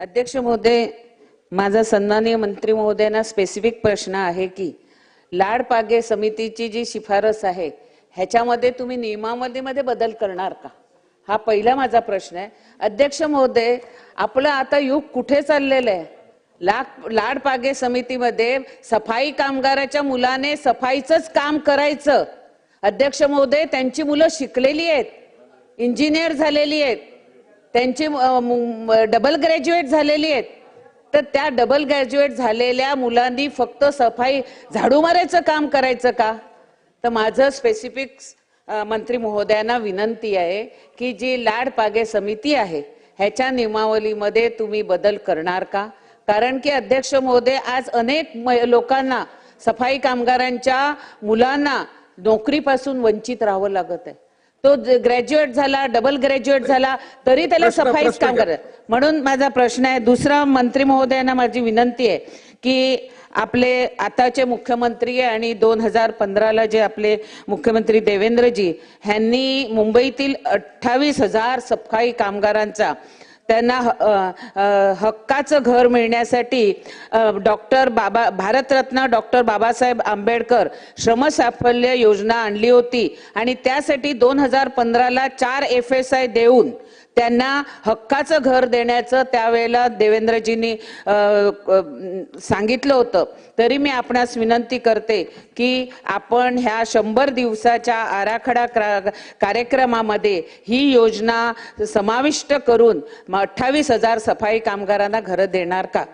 अध्यक्ष महोदय माझा सन्माननीय मंत्री महोदयांना स्पेसिफिक प्रश्न आहे की लाड पागे समितीची जी शिफारस आहे ह्याच्यामध्ये तुम्ही नियमावलीमध्ये बदल करणार का? हा पहिला माझा प्रश्न आहे. अध्यक्ष महोदय आपलं आता युग कुठे चाललेलं आहे? लाड लाड पागे समितीमध्ये सफाई कामगाराच्या मुलाने सफाईचंच काम करायचं. अध्यक्ष महोदय त्यांची मुलं शिकलेली आहेत इंजिनियर झालेली आहेत त्यांची डबल ग्रॅज्युएट झालेली आहेत. तर त्या डबल ग्रॅज्युएट झालेल्या मुलांनी फक्त सफाई झाडू मारायचं काम करायचं का? तर माझं स्पेसिफिक मंत्री महोदयांना विनंती आहे की जी लाड पागे समिती आहे ह्याच्या नियमावलीमध्ये तुम्ही बदल करणार का? कारण की अध्यक्ष महोदय आज अनेक म- लोकांना सफाई कामगारांच्या मुलांना नोकरीपासून वंचित राहावं लागत आहे. तो ग्रॅज्युएट झाला डबल ग्रॅज्युएट झाला तरी त्याला सफाईच काम. करत म्हणून माझा प्रश्न आहे दुसरा मंत्री महोदयांना माझी विनंती आहे की आपले आताचे मुख्यमंत्री आणि दोन हजार पंधराला जे आपले मुख्यमंत्री देवेंद्रजी ह्यांनी मुंबईतील अठ्ठावीस हजार सफाई कामगारांचा त्यांना ह- हक्काचं घर मिळण्यासाठी डॉक्टर बाबा भारतरत्न डॉक्टर बाबासाहेब आंबेडकर श्रमसाफल्य योजना आणली होती. आणि त्यासाठी दोन हजार पंधराला चार एफ एस आय देऊन त्यांना हक्काचं घर देण्याचं त्यावेळेला देवेंद्रजींनी सांगितलं होतं. तरी मी आपणास विनंती करते की आपण ह्या शंभर दिवसाच्या आराखडा क्रा- कार्यक्रमामध्ये ही योजना समाविष्ट करून अठ्ठावीस हजार सफाई कामगारांना घरं देणार का?